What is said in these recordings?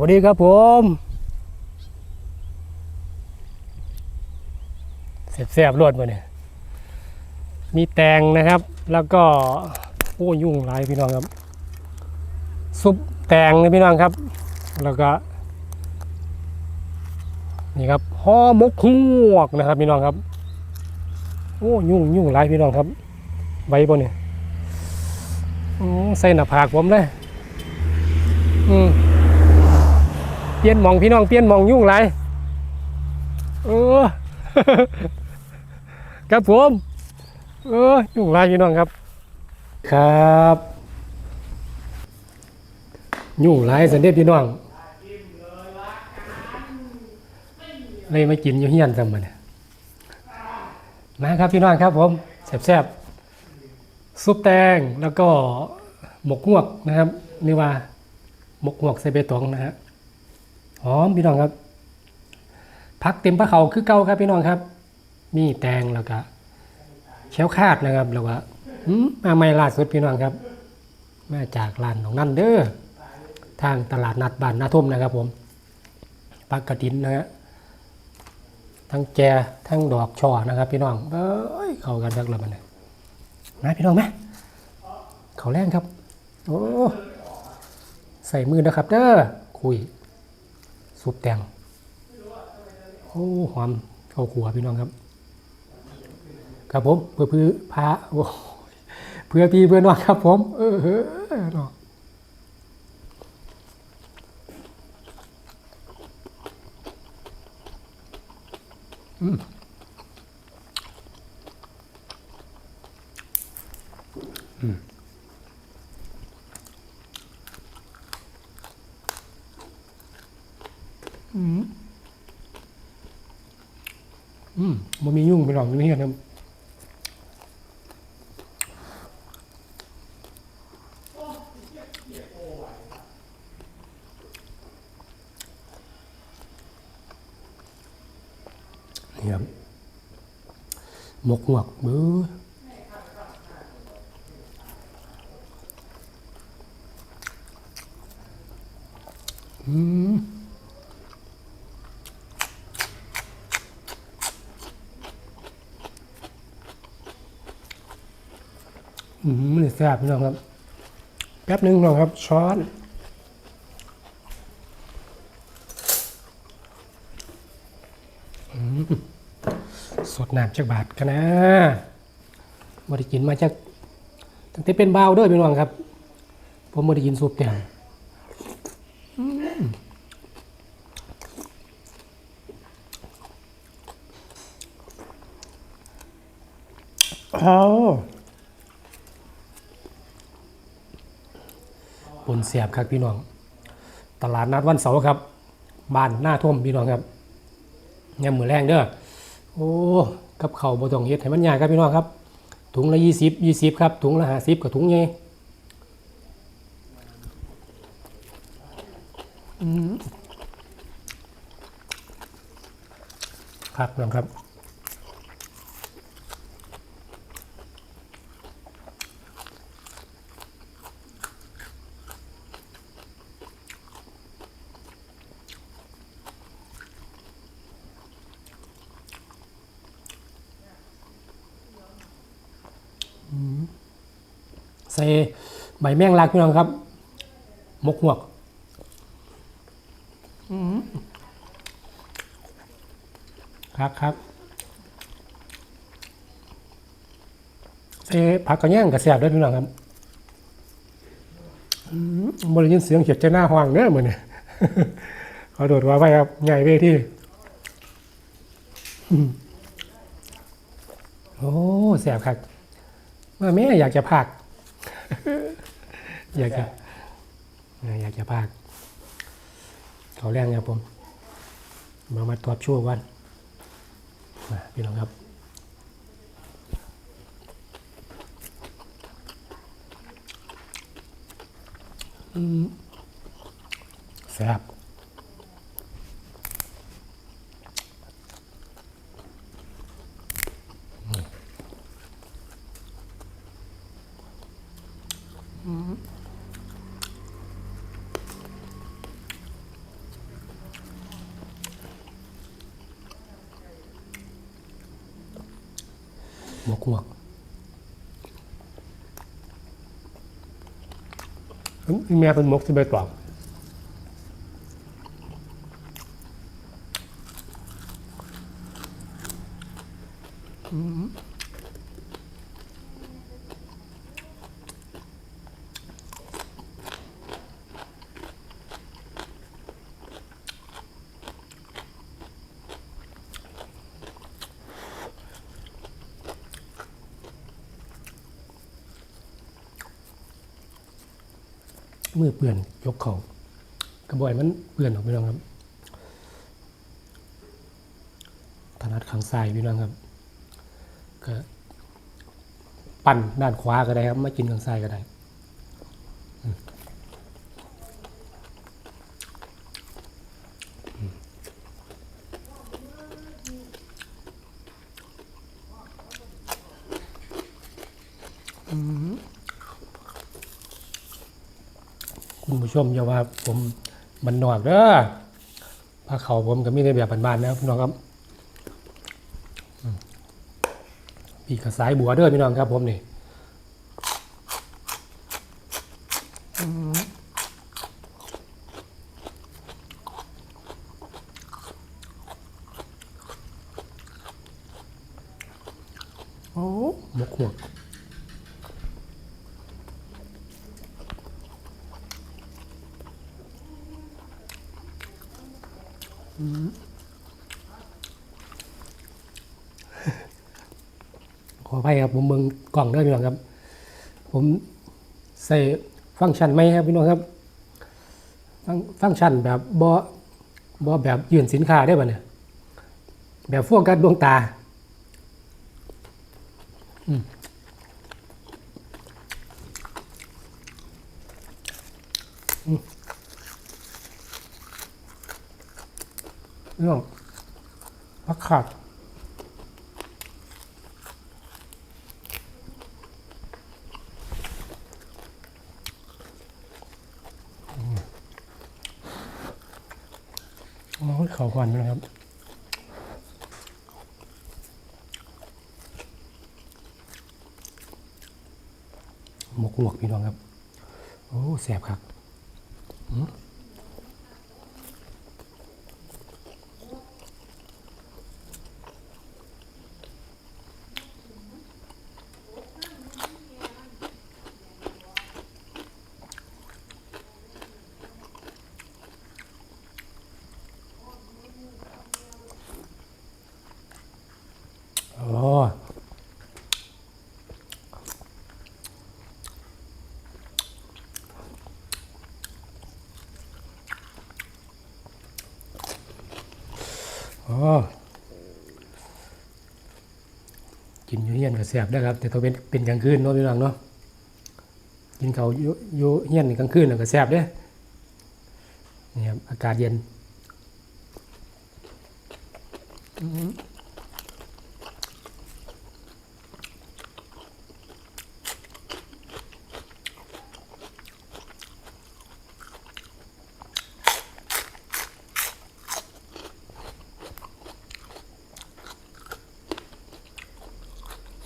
วัสดีครับผมเสียบๆรวดมาเนี่ยมีแตงนะครับ แล้วก็โอ้ยุ่งหลายพี่น้องครับ ซุปแตงนะพี่น้องครับ แล้วก็นี่ครับห่อมกฮวกนะครับพี่น้องครับ โอ้ยุ่งยุ่งหลายพี่น้องครับไว้บนเนี่ยใส่หน้าผากผมเลยอืม เปลี่ยนหมองพี่น้องเปลี่ยนหมองยุ่งไรเออครับผมเออยุ่งไรพี่น้องครับ ครับ ยุ่งไรสันเด็จพี่น้องเลยมากินอยู่เฮียนซะมันยมาครับพี่น้องครับผมแซ่บๆซุปแตงแล้วก็หมกงวกนะครับนี่ว่าหมกงวกใส่เบตองนะฮะห อมพี่น้องครับพักเต็มพระเขาคือเก่าครับพี่น้องครับ มีแตงแล้วก็เชลคาดนะครับแล้วก็อืมมาไม่ล่าสุดพี่น้องครับ มาจากร้านของนั่นเด้อทางตลาดนัดบ้านนาทุ่มนะครับ ผมปักกระดินนะฮะทั้งแจทั้งดอกช่อนะครับ พี่น้องเอ้ยเข้ากันจักลยมันเนี่ยมาพี่น้องไหมเขาแรงครับ โอ้ใส่มือนะครับเด้อคุย ซุปแตงโอ้หอมเข้าขัวพี่น้องครับ ครับผมเพื่อพื่อพาโอ้เพื่อพี่เพื่อนน้องครับผม เออเออเนาะอืมอืม อืมอืมมันมียุ่งไปหรอกนี่ครับนี่ครับหมกหวกเบื้อมอืมมัน แซ่บพี่น้องครับ แป๊บหนึงน้องครับ ช้อนสดน้ำจากบาทกันนะบริกินมาจากตั้งแต่เป็นเบาด้วยพี่น้องครับ ผมบริกินซุปแกงอืมเอาป นเสียบครับพี่น้อง ตลาดนัดวันเสาร์ครับ บ้านหน้าท่วมพี่น้องครับยามมือแรงเด้อ โอ้กับเข่าบ่ต้องเฮ็ดให้มันยากครับพี่น้องครับ ถุงละยี่สิบยี่สิบครับ ถุงละห้าสิบกับถุงใหญ่ครับน้องครับ ใส่ใบแมงลักพี่น้องครับมกหวกครับครับใส่ผักกระแยงกระแสบด้วยพี่น้องครับมบริยินเสียงเขียดใจหน้าห้องเน้อเหมือนเนี่ยขอโดดว่าไปครับใหญ่เวทีอืมโอ้แสบครับว่าแม่อยากจะพัก อยากจะอยากจะพากเขาแรงครับผม มามาตรวจชั่ววันมาพี่น้องครับแซ่บ หมกหัวก เอ้ยแม่เป็นหมกที่ใบตองอืม มือเปื่อนยกเขากระบอยมันเปื่อนออกไปน้องครับถนัดข้างซ้ายพี่น้องครับก็ปั่นด้านขวาก็ได้ครับมากินข้างซ้ายก็ได้อืมอืม คุณผู้ชมอย่าว่าผมมันนอกเด้อผ้าเขาผมก็มีในแบบบ้านๆนะครับพี่น้องครับพี่กระสายบัวเด้อพี่น้องครับผมนี่อืมโอ้หมกหัวกอืม ขออภัยครับผมเบิ่งกล่องด้อพี่น้องครับ ผมใส่ฟังก์ชันไหมครับพี่น้องครับ ฟังฟังก์ชันแบบบอบอแบบยื่นสินค้าได้ป่ะเนี่ย แบบโฟกัสดวงตาอืมอืม พี่องพักขาดโอ้ยเขาควันนะครับหมกหมวกพี่น้องครับ โอ้แสบครับอืมโอ้โอ้ กินอยู่เฮียนก็แสบนะครับ แต่ต้องเป็นเป็นกลางคืนเนาะพี่น้องเนาะกินเขาอยู่อยู่เฮียนกลางคืนน่ะก็แสบเด้นี่ครับอากาศเย็นอืม ห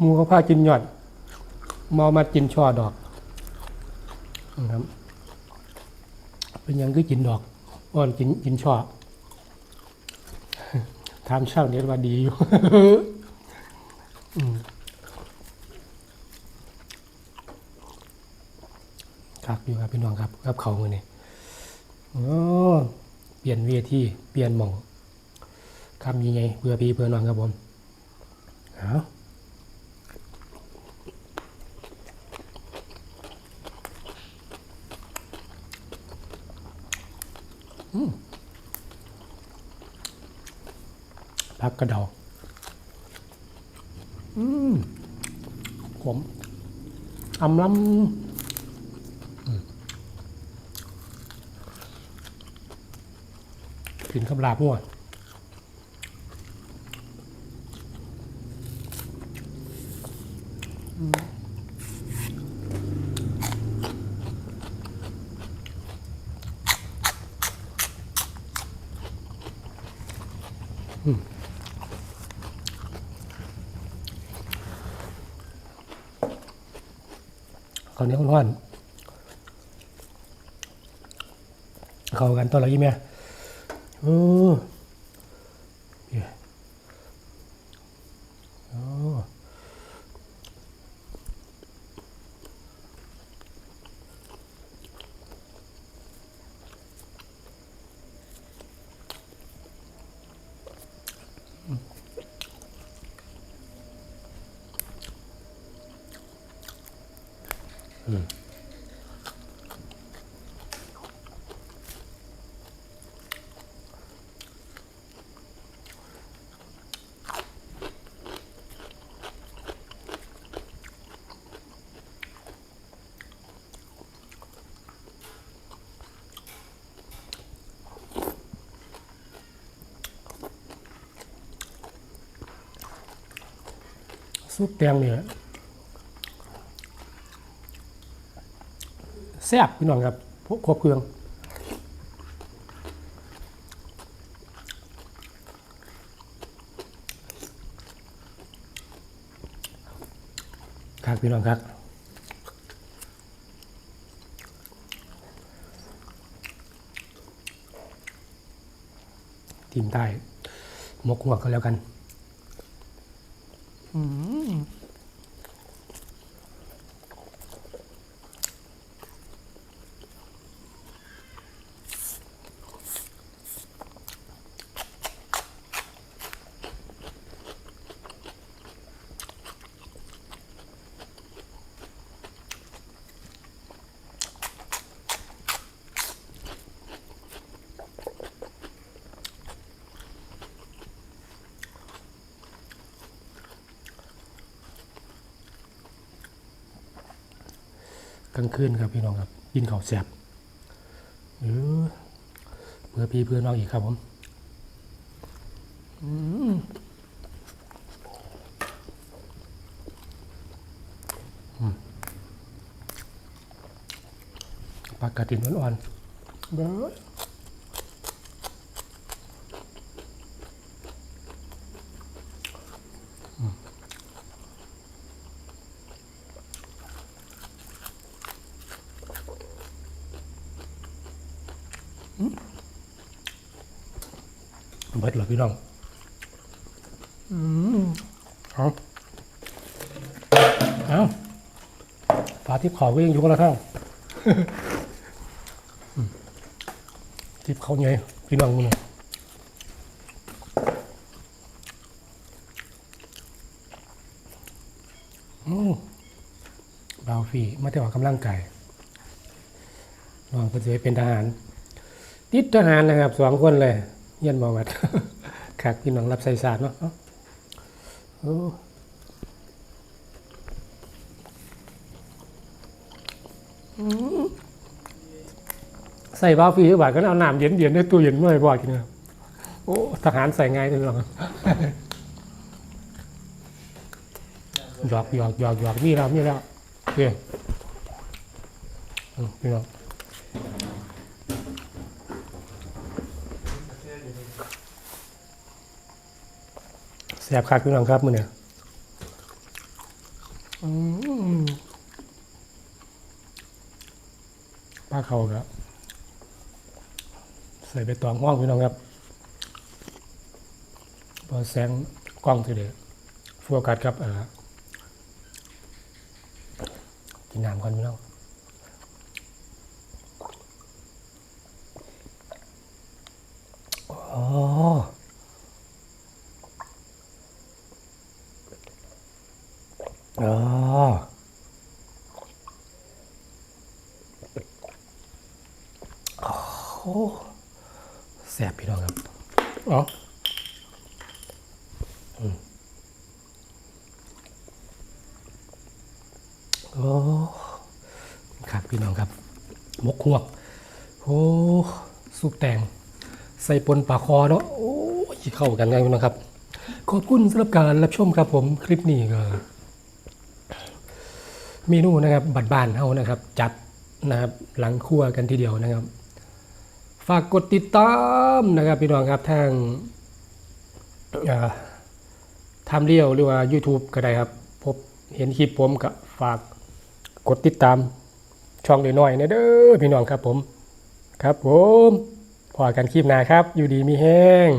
มูเขาพากินหยอดมอมากินช่อดอกนะครับเป็นยังก็กินดอกอ่อนกินกินช่อทำเช่านี้ว่าดีอยู่ครับอยู่ครับพี่น้องครับครับเขามือนี่โอ้เปลี่ยนเวทีเปลี่ยนหม่อง คำยังไงเพื่อพี่เพื่อนองครับผมเอาพักกระเดาอืมขมอำล้ำอืมกินกับลาบมั่ว ข้าวเหนียวร้อนเข้ากันตัวละยี่เมียโอ้เนี่ยโอ้ ซุปแตงเนี่ย แซ่บพี่น้องครับพวกครบเครื่องครับพี่น้องครับทีมใต้มกหัวกก็แล้วกันกลางคืนครับพี่น้องครับกินข้าวแซ่บเออเพื่อพี่เพื่อน้องอีกครับผมอืมอืมปลากระตินอ่อนๆเบ้อเบิดเหรอ พี่น้องอืมเอาเอาปลาทิพย์เขาก็ยังอยู่กันละข้างอืมทิพย์เขาไงพี่น้องมึงอืมบาวฟี่มาแต่ออกกำลังกายน้องก็จะเป็นทหาร ติดทหารนะครับสองคนเลย เยี่ยนบวัด ขากพี่น้องรับใส่ศาสตร์เนาะโอ้ใส่บ้าฟรีทุกบาทก็เอาน้ำเย็นเย็นๆในตู้เย็นเมื่อยบ่อยกินนะโอ้ทหารใส่ง่ายจังเลยหยอกหยอกหยอกหยอกมีแล้วมีแล้วโอเคอืมพี่น้อง แสบคักพี่น้องครับมือเนี่ยอืมป้าเขาครับ ใส่ใบตองห้องพี่น้องครับพอแสงกล้องทีเดียวโฟกัสครับเออกินน้ำก่อนพี่น้องอ๋อ อ๋อโอ้โหแสบพี่น้องครับ อ๋ออืมโอ้ครับพี่น้องครับ มกหวกโอ้สุกแตง ใส่ปนปลาคอเนาะ โอ้ยเข้ากันไงพี่น้องครับ ขอบคุณสำหรับการรับชมครับผมคลิปนี้ก็ เมนูนะครับบัดบานเฮานะครับ จัดนะครับหลังครัวกันทีเดียวนะครับ ฝากกดติดตามนะครับพี่น้องครับทางอ่าทำเลี้ยวหรือว่า YouTube ก็ได้ครับ พบเห็นคลิปผมก็ฝากกดติดตามช่องน้อยๆนะเด้อพี่น้องครับผม ครับผมพอกันคลิปหน้าครับ อยู่ดีมีแห้ง